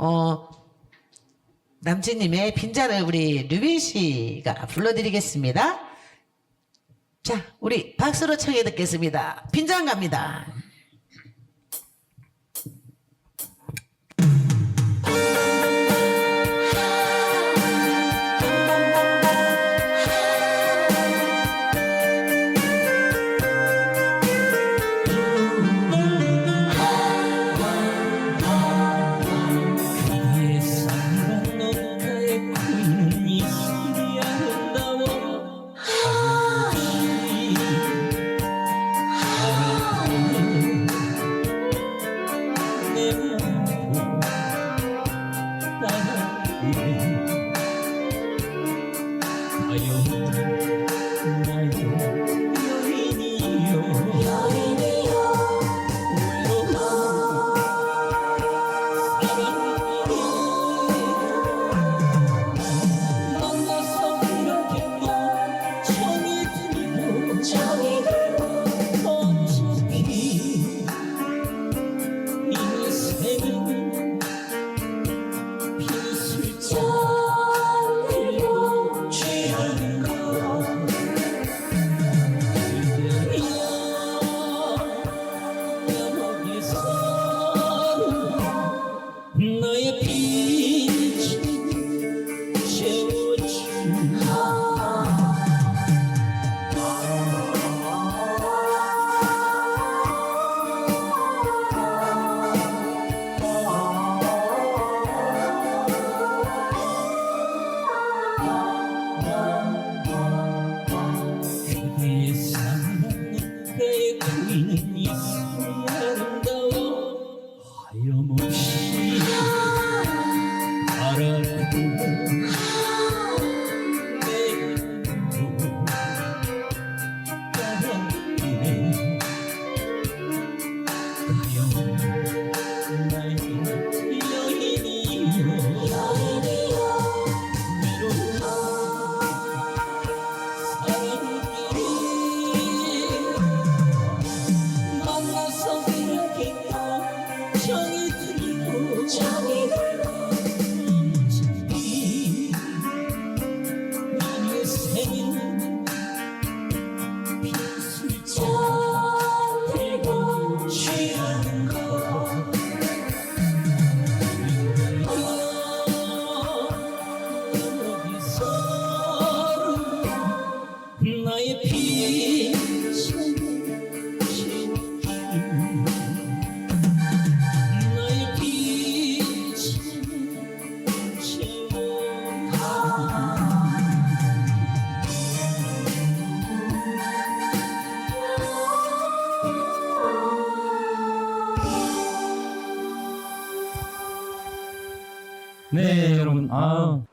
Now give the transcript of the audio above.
어, 남진님의 빈자를 우리 류빈 씨가 불러드리겠습니다. 자, 우리 박수로 청해 듣겠습니다. 빈장 갑니다. Thank you. 하염없이 바라보고 떨어지네. 가요 Joe. 네, 네, 여러분. 아, 아.